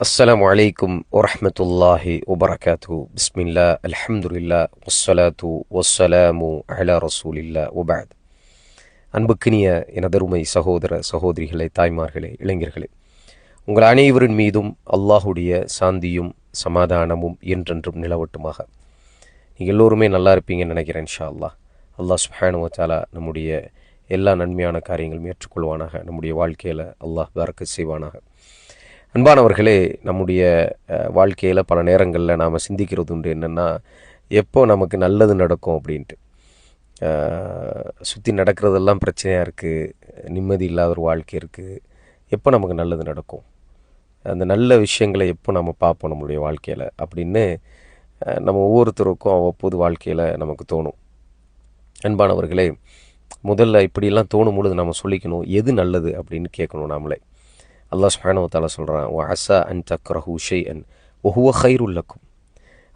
السلام عليكم ورحمة الله وبركاته بسم الله الحمد لله والصلاة والسلام على رسول الله وبعد அன்புக்கினிய எனதருமை சகோதர சகோதரிகளே தாய்மார்களே இளைஞர்களே உங்கள் அனைவரின் மீதும் அல்லாஹுடைய சாந்தியும் சமாதானமும் என்றென்றும் நிலவட்டுமாக நீங்கள் எல்லோருமே நல்லா இருப்பீங்கன்னு நினைக்கிறேன் இன்ஷா அல்லாஹ் அல்லாஹ் சுஹானு வச்சாலா நம்முடைய எல்லா நன்மையான காரியங்களும் ஏற்றுக்கொள்வானாக நம்முடைய வாழ்க்கையில் அல்லாஹ் பறக்க செய்வானாக அன்பானவர்களே நம்முடைய வாழ்க்கையில் பல நேரங்களில் நாம் சிந்திக்கிறது உண்டு என்னென்னா எப்போ நமக்கு நல்லது நடக்கும் அப்படின்ட்டு. சுற்றி நடக்கிறதெல்லாம் பிரச்சனையாக இருக்குது நிம்மதி இல்லாத ஒரு வாழ்க்கை இருக்குது எப்போ நமக்கு நல்லது நடக்கும்? அந்த நல்ல விஷயங்களை எப்போ நம்ம பார்ப்போம் நம்மளுடைய வாழ்க்கையில் அப்படின்னு நம்ம ஒவ்வொருத்தருக்கும் அவ்வப்போது வாழ்க்கையில் நமக்கு தோணும். அன்பானவர்களே முதல்ல இப்படியெல்லாம் தோணும் பொழுது நம்ம சொல்லிக்கணும் எது நல்லது அப்படின்னு கேட்கணும் நாமளே. அல்லாஹ் சுப்ஹானஹு வ சொல்கிறான் வ அசா அன் தக்ரஹு ஷைஅன் ஒஹுவ ஹைருல்லக்கும்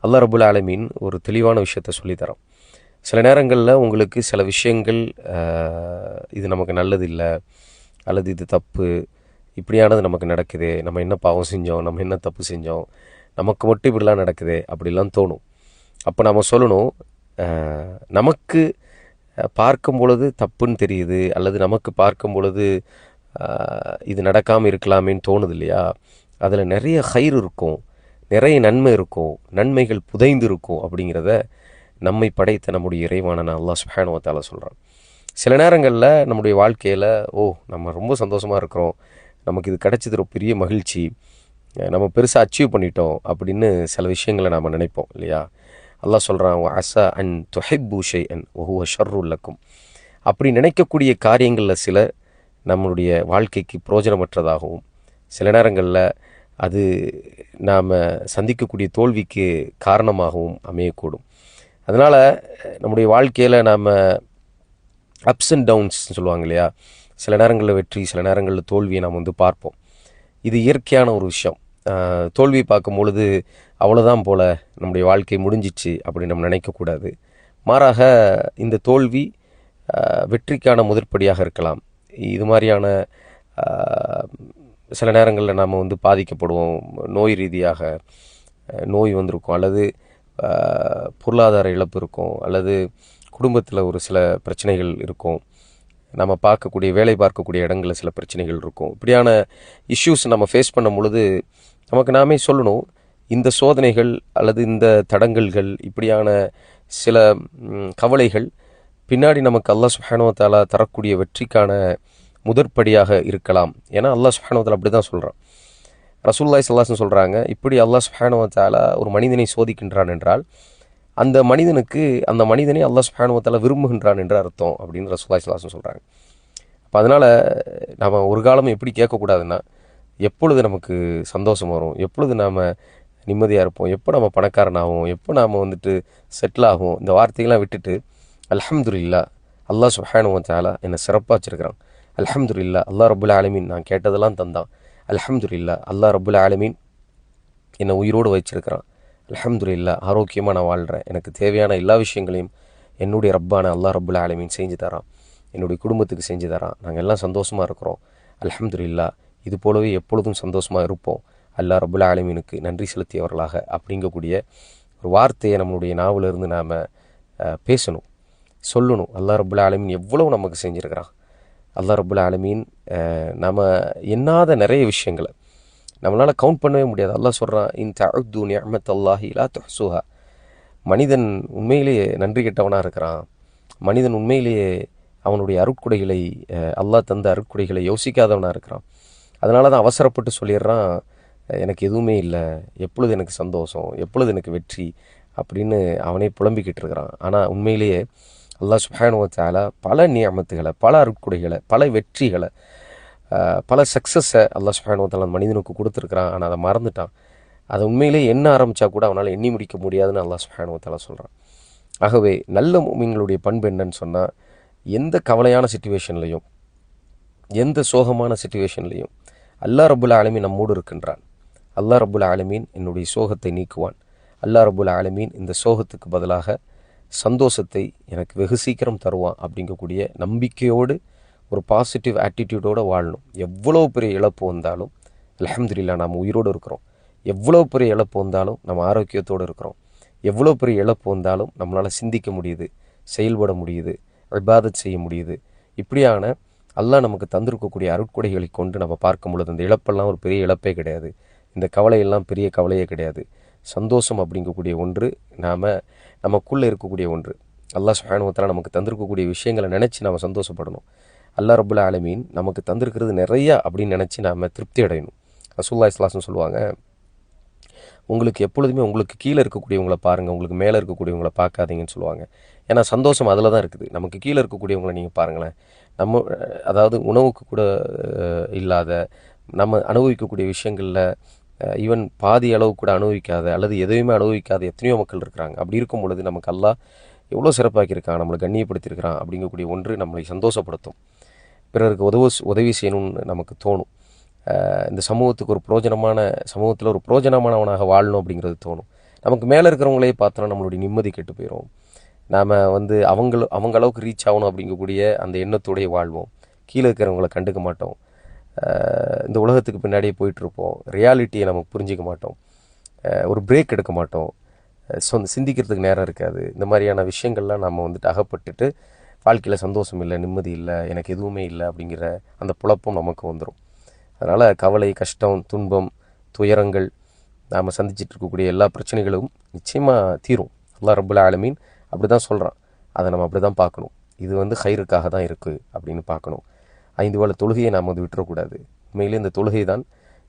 அல்லா ரபுல் ஆலமீன் ஒரு தெளிவான விஷயத்த சொல்லித்தரோம் சில நேரங்களில் உங்களுக்கு சில விஷயங்கள் இது நமக்கு நல்லது இல்லை அல்லது இது தப்பு இப்படியானது நமக்கு நடக்குது நம்ம என்ன பாவம் செஞ்சோம் நம்ம என்ன தப்பு செஞ்சோம் நமக்கு மட்டும் இப்படிலாம் நடக்குது அப்படிலாம் தோணும். அப்போ நம்ம சொல்லணும் நமக்கு பார்க்கும் பொழுது தப்புன்னு தெரியுது அல்லது நமக்கு பார்க்கும் பொழுது இது நடக்காமல் இருக்கலாமேன்னு தோணுது இல்லையா அதில் நிறைய ஹைர் இருக்கும். நிறைய நன்மை இருக்கும். நன்மைகள் புதைந்து இருக்கும் அப்படிங்கிறத நம்மை படைத்த நம்முடைய இறைவான அல்லாஹ் சுப்ஹானஹு வ சொல்கிறான் சில நேரங்களில் நம்முடைய வாழ்க்கையில் ஓ நம்ம ரொம்ப சந்தோஷமாக இருக்கிறோம். நமக்கு இது கிடைச்சது ஒரு பெரிய மகிழ்ச்சி. நம்ம பெருசாக அச்சீவ் பண்ணிட்டோம் அப்படின்னு சில விஷயங்களை நாம் நினைப்போம் இல்லையா? அல்லாஹ் சொல்கிறான் அசா அன் தொஹிப்பு ஷை அன் ஒஹுவ ஷர்ருல்லக்கும் அப்படி நினைக்கக்கூடிய காரியங்களில் சில நம்மளுடைய வாழ்க்கைக்கு பிரயோஜனமற்றதாகவும் சில நேரங்களில் அது நாம் சந்திக்கக்கூடிய தோல்விக்கு காரணமாகவும் அமையக்கூடும். அதனால் நம்முடைய வாழ்க்கையில் நாம் அப்ஸ் அண்ட் டவுன்ஸ்னு சொல்லுவாங்க இல்லையா? சில நேரங்களில் வெற்றி சில நேரங்களில் தோல்வியை நாம் வந்து பார்ப்போம். இது இயற்கையான ஒரு விஷயம். தோல்வி பார்க்கும் பொழுது அவ்வளோதான் போல் நம்முடைய வாழ்க்கை முடிஞ்சிச்சு அப்படின்னு நம்ம நினைக்கக்கூடாது மாறாக இந்த தோல்வி வெற்றிக்கான முதற்படியாக இருக்கலாம். இது மாதிரியான சில நேரங்களில் நாம் வந்து பாதிக்கப்படுவோம். நோய் ரீதியாக நோய் வந்திருக்கும். அல்லது பொருளாதார இழப்பு இருக்கும். அல்லது குடும்பத்தில் ஒரு சில பிரச்சனைகள் இருக்கும். நம்ம பார்க்கக்கூடிய வேலை பார்க்கக்கூடிய இடங்களில் சில பிரச்சனைகள் இருக்கும். இப்படியான இஷ்யூஸ் நம்ம ஃபேஸ் பண்ணும் பொழுது நமக்கு நாமே சொல்லணும் இந்த சோதனைகள் அல்லது இந்த தடங்கல்கள் இப்படியான சில கவலைகள் பின்னாடி நமக்கு அல்லாஹ் சுப்ஹானஹு தரக்கூடிய வெற்றிக்கான முதற்படியாக இருக்கலாம். ஏன்னா அல்லாஹ் சுஹானுவத்தால் அப்படி தான் சொல்கிறான் ரசூல்லாய் சல்லாஸ்னு சொல்கிறாங்க இப்படி அல்லாஹ் சுப்ஹானஹு ஒரு மனிதனை சோதிக்கின்றான் என்றால் அந்த மனிதனுக்கு அந்த மனிதனை அல்லாஹ் சுப்ஹானஹு விரும்புகின்றான் என்று அர்த்தம் அப்படின்னு ரசூல்லாய் சல்லாஸ்னு சொல்கிறாங்க அப்போ அதனால் நாம் ஒரு காலம் எப்படி கேட்கக்கூடாதுன்னா எப்பொழுது நமக்கு சந்தோஷம் வரும் எப்பொழுது நாம் நிம்மதியாக இருப்போம் எப்போ நம்ம பணக்காரனாகும் எப்போ நாம் வந்துட்டு செட்டில் ஆகும் இந்த வார்த்தைகள்லாம் விட்டுட்டு அல்ஹம்துலில்லா அல்லாஹ் சுப்ஹானஹு வ என்னை சிறப்பாக வச்சிருக்கிறான் அல்ஹம்துலில்லா அல்லாஹ் ரபுல் ஆலமீன் நான் கேட்டதெல்லாம் தந்தான். அல்ஹம்துலில்லா அல்லாஹ் ரபுல் ஆலமீன் என்னை உயிரோடு வச்சிருக்கிறான் அல்ஹம்துலில்லா ஆரோக்கியமாக நான் வாழ்கிறேன் எனக்கு தேவையான எல்லா விஷயங்களையும் என்னுடைய ரப்பான அல்லாஹ் ரபுல் ஆலமீன் செஞ்சு தரான். என்னுடைய குடும்பத்துக்கு செஞ்சு தரான். நாங்கள் எல்லாம் சந்தோஷமாக இருக்கிறோம். அல்ஹம்துலில்லா இது போலவே எப்பொழுதும் சந்தோஷமாக இருப்போம். அல்லாஹ் ரபுல் ஆலமீனுக்கு நன்றி செலுத்தியவர்களாக அப்படிங்கக்கூடிய ஒரு வார்த்தையை நம்மளுடைய நாவிலிருந்து நாம் பேசணும். சொல்லணும். அல்லா ரபுல் ஆலமீன் எவ்வளவு நமக்கு செஞ்சுருக்கிறான். அல்லா ரபுல் ஆலமீன் நம்ம எண்ணாத நிறைய விஷயங்களை நம்மளால் கவுண்ட் பண்ணவே முடியாது. அல்லாஹ் சொல்கிறான் இன் தஅது நிஅமத் அல்லாஹி லா துஹ்சுஹா மனிதன் உண்மையிலேயே நன்றி கெட்டவனாக இருக்கிறான். மனிதன் உண்மையிலேயே அவனுடைய அருட்குடைகளை அல்லாஹ் தந்த அருட்குடைகளை யோசிக்காதவனாக இருக்கிறான். அதனால தான் அவசரப்பட்டு சொல்லிடுறான் எனக்கு எதுவுமே இல்லை. எப்பொழுது எனக்கு சந்தோஷம்? எப்பொழுது எனக்கு வெற்றி? அப்படின்னு அவனே புலம்பிக்கிட்டு இருக்கிறான். ஆனால் உண்மையிலேயே அல்லாஹ் சுப்ஹானஹு பல நியமத்துகளை பல அருட்கொடைகளை பல வெற்றிகளை பல சக்ஸஸை அல்லாஹ் சுப்ஹானஹு அந்த மனிதனுக்கு கொடுத்துருக்குறான். ஆனால் அதை மறந்துட்டான். அதை உண்மையிலே என்ன ஆரம்பித்தா கூட அவனால் எண்ணி முடிக்க முடியாதுன்னு அல்லாஹ் சுப்ஹானஹு சொல்கிறான் ஆகவே நல்ல மீன்களுடைய பண்பு என்னன்னு சொன்னால் எந்த கவலையான சுச்சுவேஷன்லையும் எந்த சோகமான சுச்சுவேஷன்லையும் அல்லா ரபுல் ஆலமீன் நம்மோடு இருக்கின்றான். அல்லா ரபுல் ஆலமீன் என்னுடைய சோகத்தை நீக்குவான். அல்லா ரபுல் ஆலமீன் இந்த சோகத்துக்கு பதிலாக சந்தோஷத்தை எனக்கு வெகு சீக்கிரம் தருவான் அப்படிங்கக்கூடிய நம்பிக்கையோடு ஒரு பாசிட்டிவ் ஆட்டிடியூடோடு வாழணும். எவ்வளோ பெரிய இழப்பு வந்தாலும் அலமதுல்லா நாம் உயிரோடு இருக்கிறோம். எவ்வளோ பெரிய இழப்பு வந்தாலும் நம்ம ஆரோக்கியத்தோடு இருக்கிறோம். எவ்வளோ பெரிய இழப்பு வந்தாலும் நம்மளால் சிந்திக்க முடியுது செயல்பட முடியுது இபாதத் செய்ய முடியுது. இப்படியான அல்லாஹ் நமக்கு தந்திருக்கக்கூடிய அருட்கொடைகளை கொண்டு நம்ம பார்க்கும் பொழுது அந்த இழப்பெல்லாம் ஒரு பெரிய இழப்பே கிடையாது. இந்த கவலையெல்லாம் பெரிய கவலையே கிடையாது. சந்தோஷம் அப்படிங்கக்கூடிய ஒன்று நாம் நமக்குள்ளே இருக்கக்கூடிய ஒன்று. அல்லா சுஹானுவத்தில் நமக்கு தந்திருக்கக்கூடிய விஷயங்களை நினச்சி நாம் சந்தோஷப்படணும். அல்லாஹ் ரபுல்லா ஆலமீன் நமக்கு தந்திருக்கிறது நிறையா அப்படின்னு நினச்சி நாம் திருப்தி அடையணும். ரசூல்லா இஸ்லாஸ்னு சொல்லுவாங்க உங்களுக்கு எப்பொழுதுமே உங்களுக்கு கீழே இருக்கக்கூடியவங்கள பாருங்கள் உங்களுக்கு மேலே இருக்கக்கூடியவங்களை பார்க்காதீங்கன்னு சொல்லுவாங்க. ஏன்னா சந்தோஷம் அதில் தான் இருக்குது. நமக்கு கீழே இருக்கக்கூடியவங்களை நீங்கள் பாருங்களேன். நம்ம அதாவது உணவுக்கு கூட இல்லாத நம்ம அனுபவிக்கக்கூடிய விஷயங்களில் ஈவன் பாதி அளவு கூட அனுபவிக்காத அல்லது எதையுமே அனுபவிக்காத எத்தனையோ மக்கள் இருக்கிறாங்க. அப்படி இருக்கும் பொழுது நமக்கு எல்லாம் எவ்வளோ சிறப்பாக்கியிருக்கான் நம்மளை கண்ணியப்படுத்தியிருக்கிறான் அப்படிங்கக்கூடிய ஒன்று நம்மளை சந்தோஷப்படுத்தும். பிறருக்கு உதவு உதவி செய்யணும்னு நமக்கு தோணும். இந்த சமூகத்துக்கு ஒரு புரோஜனமான சமூகத்தில் ஒரு புரோஜனமானவனாக வாழணும் அப்படிங்கிறது தோணும். நமக்கு மேலே இருக்கிறவங்களே பார்த்தோன்னா நம்மளுடைய நிம்மதி கெட்டு போயிடும் நாம் வந்து அவங்கள அவங்க அளவுக்கு ரீச் ஆகணும் அப்படிங்கக்கூடிய அந்த எண்ணத்தோடைய வாழ்வோம். கீழே இருக்கிறவங்கள கண்டுக்க மாட்டோம். இந்த உலகத்துக்கு பின்னாடியே போயிட்டுருப்போம். ரியாலிட்டியை நம்ம புரிஞ்சிக்க மாட்டோம். ஒரு பிரேக் எடுக்க மாட்டோம். அஹ் சொந்த சிந்திக்கிறதுக்கு நேரம் இருக்காது. இந்த மாதிரியான விஷயங்கள்லாம் நம்ம வந்துட்டு அகப்பட்டுட்டு வாழ்க்கையில் சந்தோஷம் இல்லை நிம்மதி இல்லை எனக்கு எதுவுமே இல்லை அப்படிங்கிற அந்த புழப்பம் நமக்கு வந்துடும் அதனால் கவலை கஷ்டம் துன்பம் துயரங்கள் நாம் சந்திச்சிட்டு இருக்கக்கூடிய எல்லா பிரச்சனைகளும் நிச்சயமாக தீரும். அல்லா ரபுல் ஆலமீன் அப்படி தான் சொல்கிறான் அதை நம்ம அப்படி தான் பார்க்கணும். இது வந்து ஹைருக்காக தான் இருக்குது அப்படின்னு பார்க்கணும். ஐந்து வேளை தொழுகையை நாம் வந்து விட்டுறக்கூடாது. உண்மையிலே இந்த தொழுகை தான்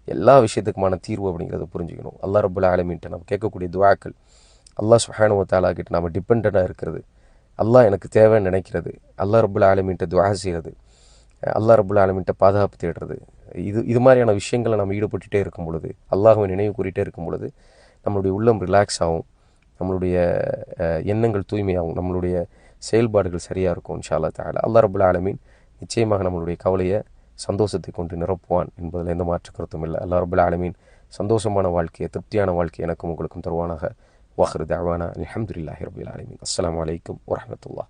எல்லா விஷயத்துக்குமான தீர்வு அப்படிங்கிறத புரிஞ்சுக்கணும். அல்லா ரபுல் ஆலமீன்ட்ட நம்ம கேட்கக்கூடிய துவாக்கள் அல்லா சுஹானுவ தாலா கிட்ட நம்ம டிபெண்ட்டாக இருக்கிறது. அல்லாஹ் எனக்கு தேவைன்னு நினைக்கிறது. அல்லா ரபுல் ஆலமீன்ட்ட துவா செய்கிறது அல்லா ரபுல் ஆலமீன்ட்ட பாதுகாப்பு தேடுறது. இது இது மாதிரியான விஷயங்களை நம்ம ஈடுபட்டுட்டே இருக்கும் பொழுது அல்லாஹுவை நினைவு கூறிட்டே இருக்கும் பொழுது நம்மளுடைய உள்ளம் ரிலாக்ஸ் ஆகும். நம்மளுடைய எண்ணங்கள் தூய்மையாகும். நம்மளுடைய செயல்பாடுகள் சரியாக இருக்கும் இன்ஷா அல்லா தாலா அல்லா ரபுல் ஆலமீன் நிச்சயமாக நம்மளுடைய கவலையை சந்தோஷத்தை கொண்டு நிரப்புவான் என்பதில் எந்த மாற்று கருத்தும் இல்லை. அல்லா ரபுல் ஆலமீன் சந்தோஷமான வாழ்க்கையை திருப்தியான வாழ்க்கையை எனக்கும் உங்களுக்கும் தருவானாக. வாஹர் தாவானா அலமதுல்லாஹி ரபுல் ஆலமீன். அஸ்லாம் வலைக்கம் வரமத்துல்லா